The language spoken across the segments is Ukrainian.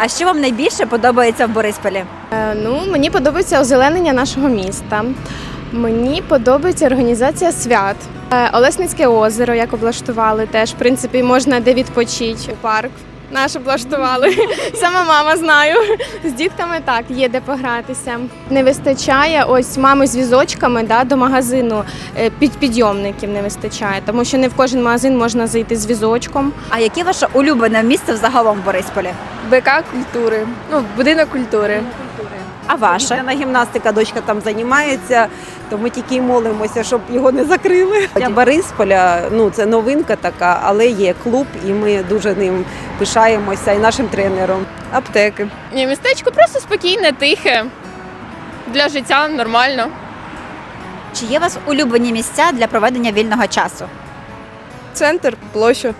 А що вам найбільше подобається в Борисполі? Е, Ну, мені подобається озеленення нашого міста. Мені подобається організація свят. Е, Олесницьке озеро, як облаштували, теж в принципі можна де відпочити. Парк наш облаштували. Сама мама знаю. З дітками так, є де погратися. Не вистачає ось мами з візочками да, до магазину. е, Під підйомників не вистачає, тому що не в кожен магазин можна зайти з візочком. А яке ваше улюблене місце взагалом в Борисполі? БК культури, ну будинок культури. А ваше? На гімнастика дочка там займається, то ми тільки й молимося, щоб його не закрили. Для Борисполя ну це новинка така, але є клуб, і ми дуже ним пишаємося і нашим тренером. Аптеки. Ні, містечко просто спокійне, тихе. Для життя нормально. Чи є у вас улюблені місця для проведення вільного часу? Центр, площа.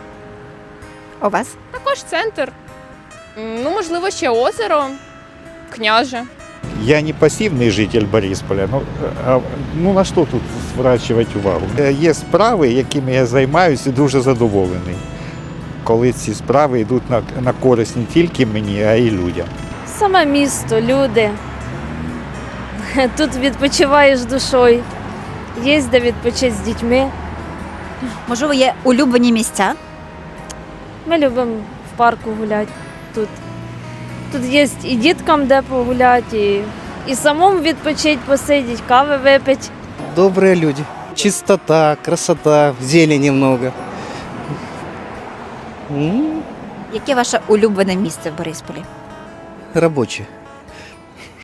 У вас? Також центр. Ну, можливо, ще озеро, княже. Я не пасивний житель Борисполя. Ну, а, ну на що тут зворачувати увагу? Е, Є справи, якими я займаюся, і дуже задоволений. Коли ці справи йдуть на, на користь не тільки мені, а й людям. Саме місто, люди. Тут відпочиваєш душою. Є де відпочити з дітьми. Можливо, є улюблені місця? Ми любимо в парку гуляти тут. Тут є і діткам де погуляти, і, і самому відпочити, посидіти, кави випити. Добрі люди. Чистота, красота, зелені много. Яке ваше улюблене місце в Борисполі? Рабочие.